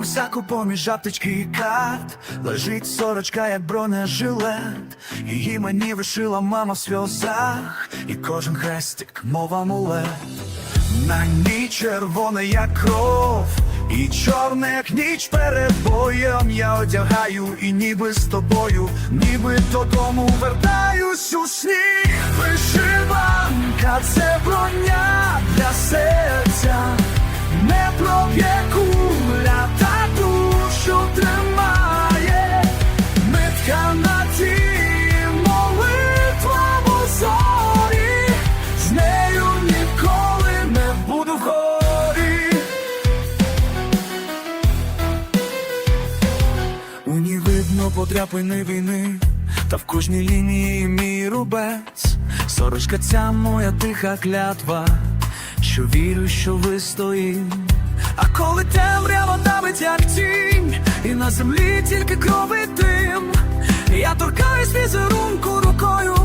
рюкзаку поміж аптечки і карт Лежить сорочка, як бронежилет. Її мені вишила мама в сльозах. І кожен хрестик, мов амулет. На ній червоне, як кров. І чорне, як ніч перед боєм. Я одягаю і ніби з тобою. Ніби додому вертаюсь у сніг видно подряпини війни, та в кожній лінії мій рубець. Сорочка ця моя тиха клятва, що вірю, що вистоїм. А коли темрява давить як тінь, і на землі тільки кров і дим, я торкаюсь візерунку рукою.